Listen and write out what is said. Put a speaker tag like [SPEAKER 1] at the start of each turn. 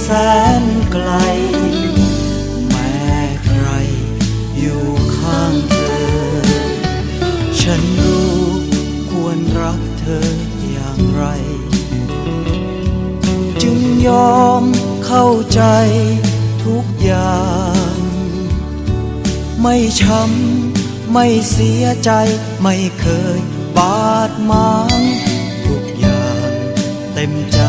[SPEAKER 1] แสนไกล แม้ใครอยู่ข้างเธอ ฉันรู้ควรรักเธออย่างไร จึงยอมเข้าใจทุกอย่าง ไม่ช้ำไม่เสียใจไม่เคยบาดหมางทุกอย่างเต็มใจ